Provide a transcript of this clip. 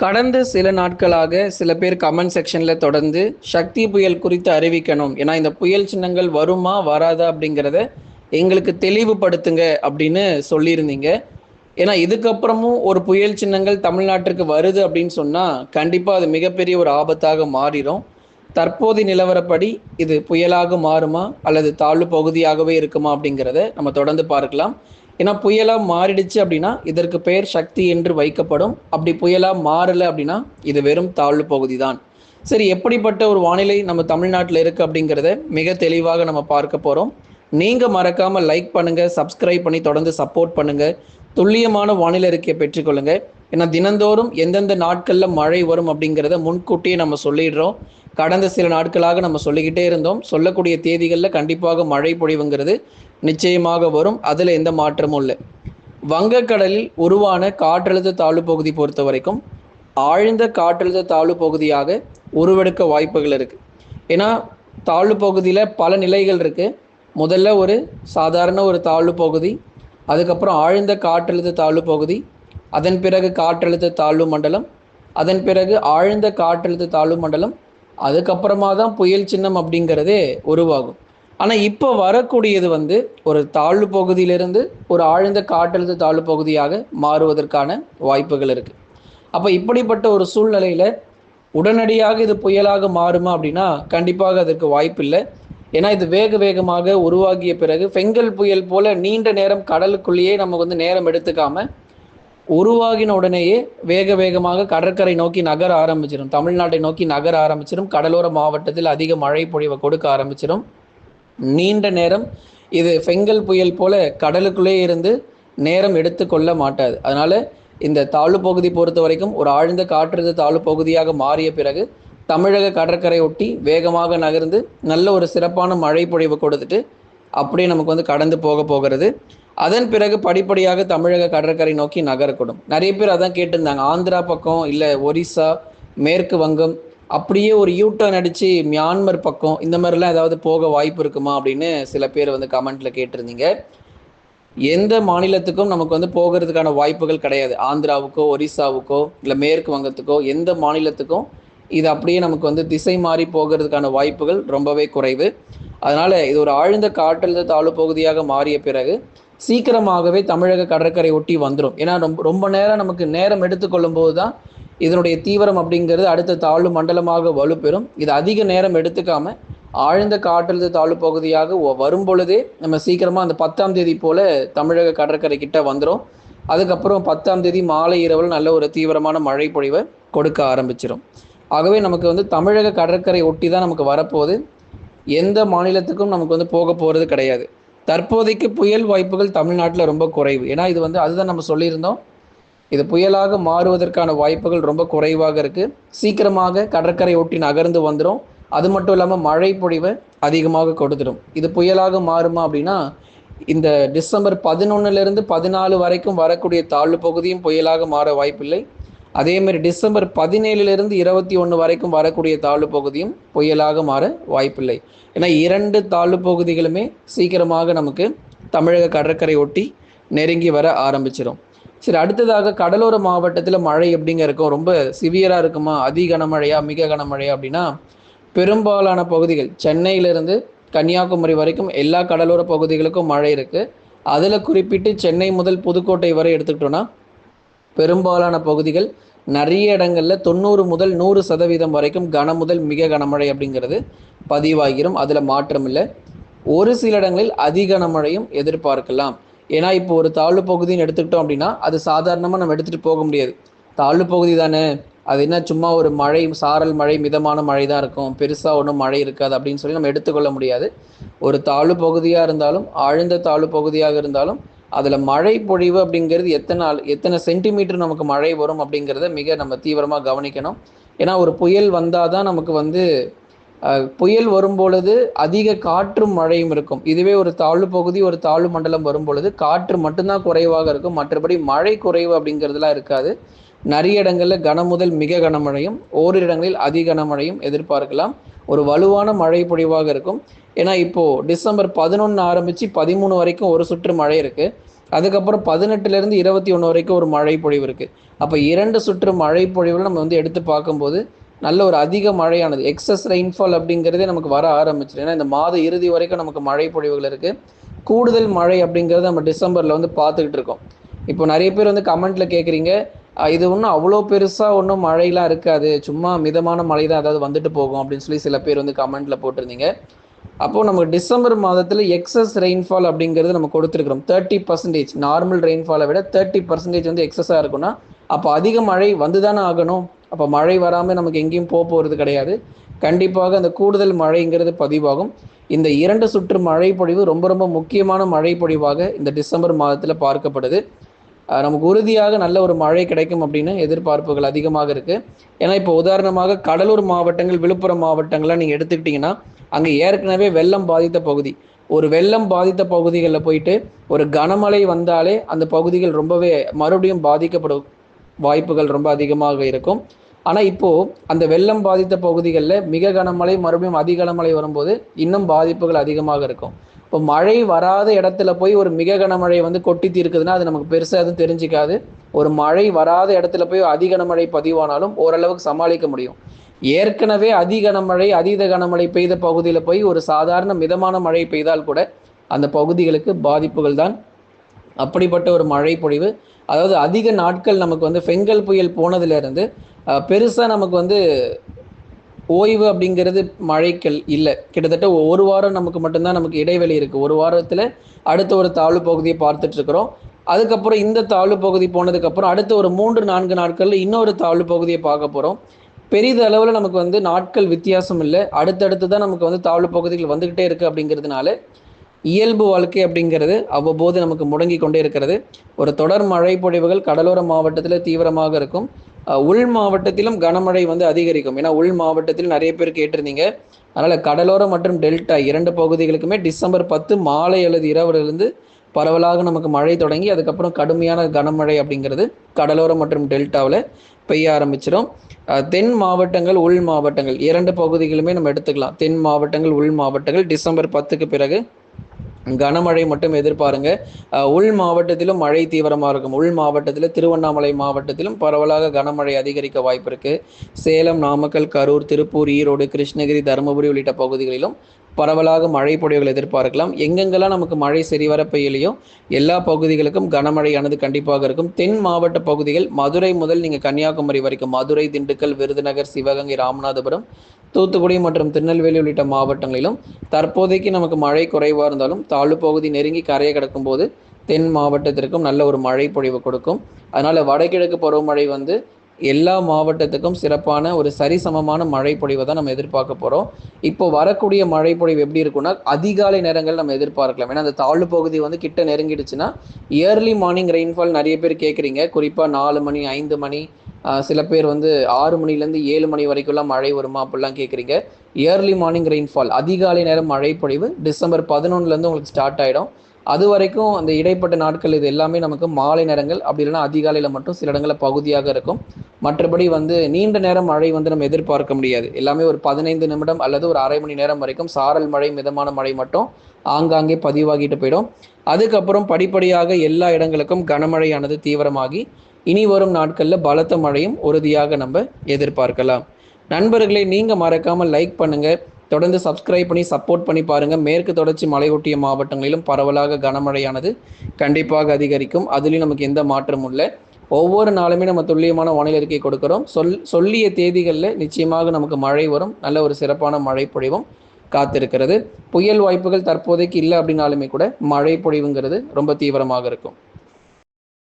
கடந்த சில நாட்களாக சில பேர் கமெண்ட் செக்ஷனில் தொடர்ந்து சக்தி புயல் குறித்து அறிவிக்கணும். ஏன்னா இந்த புயல் சின்னங்கள் வருமா வராதா அப்படிங்கிறத எங்களுக்கு தெளிவுபடுத்துங்க அப்படின்னு சொல்லியிருந்தீங்க. ஏன்னா இதுக்கப்புறமும் ஒரு புயல் சின்னங்கள் தமிழ்நாட்டிற்கு வருது அப்படின்னு சொன்னால் கண்டிப்பாக அது மிகப்பெரிய ஒரு ஆபத்தாக மாறிடும். தற்போது நிலவரப்படி இது புயலாக மாறுமா அல்லது தாழ்வு பகுதியாகவே இருக்குமா அப்படிங்கிறத நம்ம தொடர்ந்து பார்க்கலாம். ஏன்னா புயலாக மாறிடுச்சு அப்படின்னா இதற்கு பெயர் சக்தி என்று வைக்கப்படும். அப்படி புயலாக மாறலை அப்படின்னா இது வெறும் தாழ்வு பகுதி தான் சரி எப்படிப்பட்ட ஒரு வானிலை நம்ம தமிழ்நாட்டில் இருக்குது அப்படிங்கிறத மிக தெளிவாக நம்ம பார்க்க போகிறோம் நீங்கள் மறக்காமல் லைக் பண்ணுங்கள் சப்ஸ்கிரைப் பண்ணி தொடர்ந்து சப்போர்ட் பண்ணுங்கள் துல்லியமான வானிலை அறிக்கையை பெற்றுக்கொள்ளுங்கள் ஏன்னா தினந்தோறும் எந்தெந்த நாட்களில் மழை வரும் அப்படிங்கிறத முன்கூட்டியே நம்ம சொல்லிடுறோம். கடந்த சில நாட்களாக நம்ம சொல்லிக்கிட்டே இருந்தோம். சொல்லக்கூடிய தேதிகளில் கண்டிப்பாக மழை பொழிவுங்கிறது நிச்சயமாக வரும். அதில் எந்த மாற்றமும் இல்லை. வங்கக்கடலில் உருவான காற்றழுத்த தாழ்வு பகுதி பொறுத்த வரைக்கும் ஆழ்ந்த காற்றழுத்த தாழ்வு பகுதியாக உருவெடுக்க வாய்ப்புகள் இருக்குது ஏன்னா தாழ்வு பகுதியில் பல நிலைகள் இருக்குது முதல்ல ஒரு சாதாரண ஒரு தாழ்வு பகுதி அதுக்கப்புறம் ஆழ்ந்த காற்றழுத்த தாழ்வு பகுதி அதன் பிறகு காற்றழுத்த தாழ்வு மண்டலம் அதன் பிறகு ஆழ்ந்த காற்றழுத்த தாழ்வு மண்டலம் அதுக்கப்புறமா தான் புயல் சின்னம் அப்படிங்கிறதே உருவாகும். ஆனால் இப்போ வரக்கூடியது வந்து ஒரு தாழ்வு பகுதியிலிருந்து ஒரு ஆழ்ந்த காற்றழுத்த தாழ்வு பகுதியாக மாறுவதற்கான வாய்ப்புகள் இருக்குது அப்போ இப்படிப்பட்ட ஒரு சூழ்நிலையில் உடனடியாக இது புயலாக மாறுமா அப்படின்னா கண்டிப்பாக அதற்கு வாய்ப்பில்லை. ஏன்னா இது வேக வேகமாக உருவாகிய பிறகு பெங்கல் புயல் போல நீண்ட நேரம் கடலுக்குள்ளேயே நம்ம வந்து நேரம் எடுத்துக்காம உருவாகின உடனேயே வேக வேகமாக கடற்கரை நோக்கி நகர ஆரம்பிச்சிடும் தமிழ்நாட்டை நோக்கி நகர ஆரம்பிச்சிடும் கடலோர மாவட்டத்தில் அதிக மழை பொழிவை கொடுக்க ஆரம்பிச்சிடும் நீண்ட நேரம் இது பெங்கல் புயல் போல கடலுக்குள்ளே இருந்து நேரம் எடுத்துக்கொள்ள மாட்டாது. அதனால இந்த தாழ்வு பகுதி பொறுத்த வரைக்கும் ஒரு ஆழ்ந்த காற்றழுத்த தாழ்வு பகுதியாக மாறிய பிறகு தமிழக கடற்கரை ஒட்டி வேகமாக நகர்ந்து நல்ல ஒரு சிறப்பான மழை பொழிவு கொடுத்துட்டு அப்படியே நமக்கு வந்து கடந்து போக போகிறது. அதன் பிறகு படிப்படியாக தமிழக கடற்கரை நோக்கி நகரக்கூடும். நிறைய பேர் அதான் கேட்டிருந்தாங்க. ஆந்திரா பக்கம் இல்லை ஒரிசா மேற்கு வங்கம் அப்படியே ஒரு யூட்டர்ன் அடித்து மியான்மர் பக்கம் இந்த மாதிரிலாம் ஏதாவது போக வாய்ப்பு இருக்குமா அப்படின்னு சில பேர் வந்து கமெண்ட்ல கேட்டிருந்தீங்க. எந்த மாநிலத்துக்கும் நமக்கு வந்து போகிறதுக்கான வாய்ப்புகள் கிடையாது. ஆந்திராவுக்கோ ஒரிசாவுக்கோ இல்லை மேற்கு வங்கத்துக்கோ எந்த மாநிலத்துக்கும் இது அப்படியே நமக்கு வந்து திசை மாறி போகிறதுக்கான வாய்ப்புகள் ரொம்பவே குறைவு. அதனால இது ஒரு ஆழ்ந்த காற்றழுத்த தாழ்வு பகுதியாக மாறிய பிறகு சீக்கிரமாகவே தமிழக கடற்கரை ஒட்டி வந்துடும் ஏன்னா ரொம்ப ரொம்ப நேரம் நமக்கு நேரம் எடுத்துக்கொள்ளும் போது தான் இதனுடைய தீவிரம் அப்படிங்கிறது அடுத்த தாழ்வு மண்டலமாக வலுப்பெறும். இது அதிக நேரம் எடுத்துக்காம ஆழ்ந்த காற்றழுத்த தாழ்வு பகுதியாக வரும் பொழுதே நம்ம சீக்கிரமாக அந்த பத்தாம் தேதி போல தமிழக கடற்கரை கிட்ட வந்துடும் அதுக்கப்புறம் பத்தாம் தேதி மாலை இரவில் நல்ல ஒரு தீவிரமான மழை பொழிவை கொடுக்க ஆரம்பிச்சிடும் ஆகவே நமக்கு வந்து தமிழக கடற்கரை ஒட்டி தான் நமக்கு வரப்போகுது. எந்த மாநிலத்துக்கும் நமக்கு வந்து போக போகிறது கிடையாது. தற்போதைக்கு புயல் வாய்ப்புகள் தமிழ்நாட்டில் ரொம்ப குறைவு. ஏன்னா இது வந்து அதுதான் நம்ம சொல்லியிருந்தோம். இது புயலாக மாறுவதற்கான வாய்ப்புகள் ரொம்ப குறைவாக இருக்குது சீக்கிரமாக கடற்கரை ஒட்டி நகர்ந்து வந்துடும் அது மட்டும் இல்லாமல் மழை பொழிவை அதிகமாக கொடுத்துடும் இது புயலாக மாறுமா அப்படின்னா இந்த டிசம்பர் பதினொன்னுலேருந்து பதினாலு வரைக்கும் வரக்கூடிய தாழ்வு பகுதியும் புயலாக மாற வாய்ப்பில்லை. அதே மாதிரி டிசம்பர் பதினேழுலேருந்து இருபத்தி ஒன்று வரைக்கும் வரக்கூடிய தாழ்வு பகுதியும் புயலாக மாற வாய்ப்பில்லை. ஏன்னா இரண்டு தாழ்வு பகுதிகளுமே சீக்கிரமாக நமக்கு தமிழக கடற்கரை ஒட்டி நெருங்கி வர ஆரம்பிச்சிடும் சரி அடுத்ததாக கடலோர மாவட்டத்தில் மழை எப்படிங்க இருக்கும்? ரொம்ப சிவியராக இருக்குமா? அதி கனமழையா மிக கனமழையா? அப்படின்னா பெரும்பாலான பகுதிகள் சென்னையிலிருந்து கன்னியாகுமரி வரைக்கும் எல்லா கடலோர பகுதிகளுக்கும் மழை இருக்குது அதில் குறிப்பிட்டு சென்னை முதல் புதுக்கோட்டை வரை எடுத்துக்கிட்டோன்னா பெரும்பாலான பகுதிகள் நிறைய இடங்களில் தொண்ணூறு முதல் நூறு சதவீதம் வரைக்கும் கன முதல் மிக கனமழை அப்படிங்கிறது பதிவாகிரும். அதில் மாற்றம் இல்லை ஒரு சில இடங்களில் அதி கனமழையும் எதிர்பார்க்கலாம். ஏன்னா இப்போ ஒரு தாழ்வு பகுதின்னு எடுத்துக்கிட்டோம் அப்படின்னா அது சாதாரணமாக நம்ம எடுத்துகிட்டு போக முடியாது. தாழ்வு பகுதி தானே. அது என்ன சும்மா ஒரு மழை சாரல் மழை மிதமான மழை தான் இருக்கும். பெருசாக ஒன்றும் மழை இருக்காது அப்படின்னு சொல்லி நம்ம எடுத்துக்கொள்ள முடியாது. ஒரு தாழ்வு பகுதியாக இருந்தாலும் ஆழ்ந்த தாழ்வு பகுதியாக இருந்தாலும் அதில் மழை பொழிவு அப்படிங்கிறது எத்தனை நாள் எத்தனை சென்டிமீட்டர் நமக்கு மழை வரும் அப்படிங்கிறத மிக நம்ம தீவிரமாக கவனிக்கணும். ஏன்னா ஒரு புயல் வந்தால் தான் நமக்கு வந்து புயல் வரும் பொழுது அதிக காற்றும் மழையும் இருக்கும். இதுவே ஒரு தாழ்வு பகுதி ஒரு தாழ்வு மண்டலம் வரும் பொழுது காற்று மட்டும்தான் குறைவாக இருக்கும். மற்றபடி மழை குறைவு அப்படிங்கிறதுலாம் இருக்காது. நிறைய இடங்களில் கனமுதல் மிக கனமழையும் ஓரிரு இடங்களில் அதி கனமழையும் எதிர்பார்க்கலாம். ஒரு வலுவான மழை பொழிவாக இருக்கும். ஏன்னா இப்போ டிசம்பர் பதினொன்று ஆரம்பித்து பதிமூணு வரைக்கும் ஒரு சுற்று மழை இருக்கு. அதுக்கப்புறம் பதினெட்டுலேருந்து இருபத்தி ஒன்று வரைக்கும் ஒரு மழை பொழிவு இருக்குது அப்போ இரண்டு சுற்று மழை பொழிவில் நம்ம வந்து எடுத்து பார்க்கும்போது நல்ல ஒரு அதிக மழையானது. எக்ஸஸ் ரெயின்ஃபால் அப்படிங்கிறதே நமக்கு வர ஆரம்பிச்சிடும். ஏன்னா இந்த மாத இறுதி வரைக்கும் நமக்கு மழை பொழிவுகள் இருக்குது கூடுதல் மழை அப்படிங்கிறது நம்ம டிசம்பரில் வந்து பார்த்துக்கிட்டு இருக்கோம். இப்போ நிறைய பேர் வந்து கமெண்ட்டில் கேட்குறீங்க இது ஒன்றும் அவ்வளோ பெருசாக ஒன்றும் மழையெலாம் இருக்காது. சும்மா மிதமான மழை தான் அதாவது வந்துட்டு போகும். அப்படின்னு சொல்லி சில பேர் வந்து கமெண்ட்டில் போட்டிருந்தீங்க. அப்போது நமக்கு டிசம்பர் மாதத்தில் எக்ஸஸ் ரெயின்ஃபால் அப்படிங்கிறது நம்ம கொடுத்துருக்குறோம். தேர்ட்டி பர்சன்டேஜ் நார்மல் ரெயின்ஃபாலை விட தேர்ட்டி பர்சன்டேஜ் வந்து எக்ஸஸாக இருக்குன்னா அப்போ அதிக மழை வந்து தானே ஆகணும். அப்போ மழை வராமல் நமக்கு எங்கேயும் போக போகிறது கிடையாது. கண்டிப்பாக அந்த கூடுதல் மழைங்கிறது பதிவாகும். இந்த இரண்டு சுற்று மழை பொழிவு ரொம்ப ரொம்ப முக்கியமான மழை பொழிவாக இந்த டிசம்பர் மாதத்தில் பார்க்கப்படுது. நமக்கு உறுதியாக நல்ல ஒரு மழை கிடைக்கும் அப்படின்னு எதிர்பார்ப்புகள் அதிகமாக இருக்குது ஏன்னா இப்போ உதாரணமாக கடலூர் மாவட்டங்கள் விழுப்புரம் மாவட்டங்கள்லாம் நீங்கள் எடுத்துக்கிட்டிங்கன்னா அங்கே ஏற்கனவே வெள்ளம் பாதித்த பகுதி. ஒரு வெள்ளம் பாதித்த பகுதிகளில் போயிட்டு ஒரு கனமழை வந்தாலே அந்த பகுதிகள் ரொம்பவே மறுபடியும் பாதிக்கப்படும் வாய்ப்புகள் ரொம்ப அதிகமாக இருக்கும். ஆனால் இப்போது அந்த வெள்ளம் பாதித்த பகுதிகளில் மிக கனமழை மறுபடியும் அதிக கனமழை வரும்போது இன்னும் பாதிப்புகள் அதிகமாக இருக்கும். இப்போ மழை வராத இடத்துல போய் ஒரு மிக கனமழை வந்து கொட்டி தீர்க்குதுன்னா அது நமக்கு பெருசாக எதுவும் தெரிஞ்சிக்காது. ஒரு மழை வராத இடத்துல போய் அதிக கனமழை பதிவானாலும் ஓரளவுக்கு சமாளிக்க முடியும். ஏற்கனவே அதி கனமழை அதீத கனமழை பெய்த பகுதியில் போய் ஒரு சாதாரண மிதமான மழை பெய்தால் கூட அந்த பகுதிகளுக்கு பாதிப்புகள் தான் அப்படிப்பட்ட ஒரு மழை பொழிவு. அதாவது அதிக நாட்கள் நமக்கு வந்து பெங்கல் புயல் போனதுலேருந்து பெருசாக நமக்கு வந்து ஓய்வு அப்படிங்கிறது மழைக்கள் இல்லை. கிட்டத்தட்ட ஒரு வாரம் நமக்கு மட்டும்தான் நமக்கு இடைவெளி இருக்குது ஒரு வாரத்தில் அடுத்த ஒரு தாழ்வு பகுதியை பார்த்துட்டு இருக்கிறோம் அதுக்கப்புறம் இந்த தாழ்வு பகுதி போனதுக்கப்புறம் அடுத்த ஒரு மூன்று நான்கு நாட்களில் இன்னொரு தாழ்வு பகுதியை பார்க்க போகிறோம் பெரிதளவில் நமக்கு வந்து நாட்கள் வித்தியாசம் இல்லை. அடுத்தடுத்து தான் நமக்கு வந்து தாழ்வு பகுதிகள் வந்துக்கிட்டே இருக்குது அப்படிங்கிறதுனால இயல்பு வாழ்க்கை அப்படிங்கிறது அவ்வப்போது நமக்கு முடங்கி கொண்டே இருக்கிறது. ஒரு தொடர் மழை பொழிவுகள் கடலோர மாவட்டத்தில் தீவிரமாக இருக்கும். உள் மாவட்டத்திலும் கனமழை வந்து அதிகரிக்கும். ஏன்னா உள் மாவட்டத்தில் நிறைய பேர் கேட்டிருந்தீங்க. அதனால் கடலோரம் மற்றும் டெல்டா இரண்டு பகுதிகளுக்குமே டிசம்பர் பத்து மாலை அல்லது இரவுலேருந்து பரவலாக நமக்கு மழை தொடங்கி அதுக்கப்புறம் கடுமையான கனமழை அப்படிங்கிறது கடலோரம் மற்றும் டெல்டாவில் பெய்ய ஆரம்பிச்சிடும் தென் மாவட்டங்கள் உள் மாவட்டங்கள். இரண்டு பகுதிகளுமே நம்ம எடுத்துக்கலாம். தென் மாவட்டங்கள் உள் மாவட்டங்கள். டிசம்பர் பத்துக்கு பிறகு கனமழை மட்டும் எதிர்பாருங்க. உள் மாவட்டத்திலும் மழை தீவிரமாக இருக்கும். உள் மாவட்டத்தில் திருவண்ணாமலை மாவட்டத்திலும் பரவலாக கனமழை அதிகரிக்க வாய்ப்பு இருக்கு. சேலம் நாமக்கல் கரூர் திருப்பூர் ஈரோடு கிருஷ்ணகிரி தருமபுரி உள்ளிட்ட பகுதிகளிலும் பரவலாக மழை பொழிவுகள் எதிர்பார்க்கலாம். எங்கெங்கெல்லாம் நமக்கு மழை சரிவர பெய்யலையோ எல்லா பகுதிகளுக்கும் கனமழையானது கண்டிப்பாக இருக்கும். தென் மாவட்ட பகுதிகள் மதுரை முதல் நீங்கள் கன்னியாகுமரி வரைக்கும் மதுரை திண்டுக்கல் விருதுநகர் சிவகங்கை ராமநாதபுரம் தூத்துக்குடி மற்றும் திருநெல்வேலி உள்ளிட்ட மாவட்டங்களிலும் தற்போதைக்கு நமக்கு மழை குறைவாக இருந்தாலும் தாழ்வு பகுதி நெருங்கி கரையை கிடக்கும் போது தென் மாவட்டத்திற்கும் நல்ல ஒரு மழை பொழிவு கொடுக்கும். அதனால் வடகிழக்கு பருவமழை வந்து எல்லா மாவட்டத்துக்கும் சிறப்பான ஒரு சரிசமமான மழை பொழிவை தான் நம்ம எதிர்பார்க்க போகிறோம் இப்போ வரக்கூடிய மழை பொழிவு எப்படி இருக்குன்னா அதிகாலை நேரங்கள் நம்ம எதிர்பார்க்கலாம். ஏன்னா அந்த தாழ்வு பகுதி வந்து கிட்ட நெருங்கிடுச்சுன்னா இயர்லி மார்னிங் ரெயின்ஃபால் நிறைய பேர் கேட்குறீங்க குறிப்பாக நாலு மணி ஐந்து மணி சில பேர் வந்து ஆறு மணிலேருந்து ஏழு மணி வரைக்கும்லாம் மழை வருமா அப்படிலாம் கேட்குறீங்க இயர்லி மார்னிங் ரெயின்ஃபால் அதிகாலை நேரம் மழை பொழிவு டிசம்பர் பதினொன்றுலேருந்து உங்களுக்கு ஸ்டார்ட் ஆகிடும் அது வரைக்கும் அந்த இடைப்பட்ட நாட்கள் இது எல்லாமே நமக்கு மாலை நேரங்கள் அப்படி இல்லைன்னா அதிகாலையில் மட்டும் சில இடங்களில் பகுதியாக இருக்கும். மற்றபடி வந்து நீண்ட நேரம் மழை வந்து நம்ம எதிர்பார்க்க முடியாது. எல்லாமே ஒரு பதினைந்து நிமிடம் அல்லது ஒரு அரை மணி நேரம் வரைக்கும் சாரல் மழை மிதமான மழை மட்டும் ஆங்காங்கே பதிவாகிட்டு போயிடும். அதுக்கப்புறம் படிப்படியாக எல்லா இடங்களுக்கும் கனமழையானது தீவிரமாகி இனி வரும் நாட்களில் பலத்த மழையும் உறுதியாக நம்ம எதிர்பார்க்கலாம். நண்பர்களை நீங்கள் மறக்காமல் லைக் பண்ணுங்கள் தொடர்ந்து சப்ஸ்கிரைப் பண்ணி சப்போர்ட் பண்ணி பாருங்கள் மேற்கு தொடர்ச்சி மலையொட்டிய மாவட்டங்களிலும் பரவலாக கனமழையானது கண்டிப்பாக அதிகரிக்கும். அதுலேயும் நமக்கு எந்த மாற்றமும் இல்லை. ஒவ்வொரு நாளுமே நம்ம துல்லியமான வானிலை அறிக்கை கொடுக்குறோம். சொல் சொல்லிய தேதிகளில் நிச்சயமாக நமக்கு மழை வரும். நல்ல ஒரு சிறப்பான மழை பொழிவும் காத்திருக்கிறது. புயல் வாய்ப்புகள் தற்போதைக்கு இல்லை அப்படின்னாலுமே கூட மழை பொழிவுங்கிறது ரொம்ப தீவிரமாக இருக்கும்.